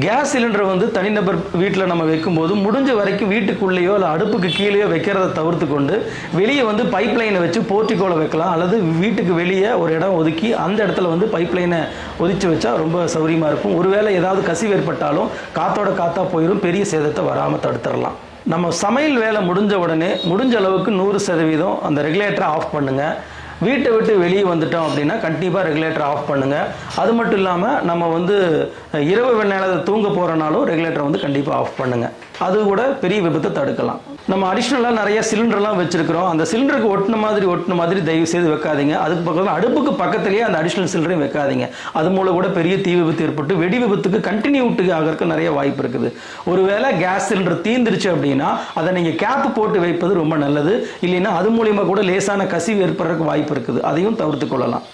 Gas cylinder வந்து தனிநபர் வீட்டில் நம்ம வைக்கும்போது முடிஞ்ச வரைக்கும் வீட்டுக்குள்ளேயோ இல்லை அடுப்புக்கு கீழேயோ வைக்கிறத தவிர்த்து கொண்டு வெளியே வந்து பைப் லைனை வச்சு போர்ட்டிக்கோல வைக்கலாம். அல்லது வீட்டுக்கு வெளியே ஒரு இடம் ஒதுக்கி அந்த இடத்துல வந்து பைப் லைனை ஒதிச்சு வச்சா ரொம்ப சௌரியமாக இருக்கும். ஒருவேளை ஏதாவது கசிவு ஏற்பட்டாலும் காத்தோட காத்தா போயிடும் பெரிய சேதத்தை வராமல் தடுத்துடலாம். நம்ம சமையல் வேலை முடிஞ்ச உடனே முடிஞ்ச அளவுக்கு நூறு சதவீதம் அந்த ரெகுலேட்டரை ஆஃப் பண்ணுங்கள் வீட்டை விட்டு வெளியே வந்துட்டோம் அப்படின்னா கண்டிப்பாக ரெகுலேட்டர் ஆஃப் பண்ணுங்கள் அது மட்டும் இல்லாமல் நம்ம வந்து இரவு நேரத்தில் தூங்க போகிறனாலும் ரெகுலேட்டரை வந்து கண்டிப்பாக ஆஃப் பண்ணுங்கள் அது கூட பெரிய விபத்தை தடுக்கலாம். நம்ம அடிஷ்னலாக நிறைய சிலிண்டர்லாம் வச்சிருக்கிறோம். அந்த சிலிண்டருக்கு ஒட்டின மாதிரி ஒட்டின மாதிரி தயவு செய்து வைக்காதீங்க. அதுக்கு பக்கத்தில் அடுப்புக்கு பக்கத்துலேயே அந்த அடிஷ்னல் சிலிண்டரையும் வைக்காதீங்க. அது மூலம் கூட பெரிய தீ விபத்து ஏற்பட்டு வெடி விபத்துக்கு கண்டினியூட்டு ஆகிறதுக்கு நிறைய வாய்ப்பு இருக்குது. ஒருவேளை கேஸ் சிலிண்டர் தீந்துருச்சு அப்படின்னா அதை நீங்கள் கேப் போட்டு வைப்பது ரொம்ப நல்லது. இல்லைன்னா அது மூலியமாக கூட லேசான கசிவு ஏற்படுறதுக்கு வாய்ப்பு இருக்குது. அதையும் தவிர்த்து கொள்ளலாம்.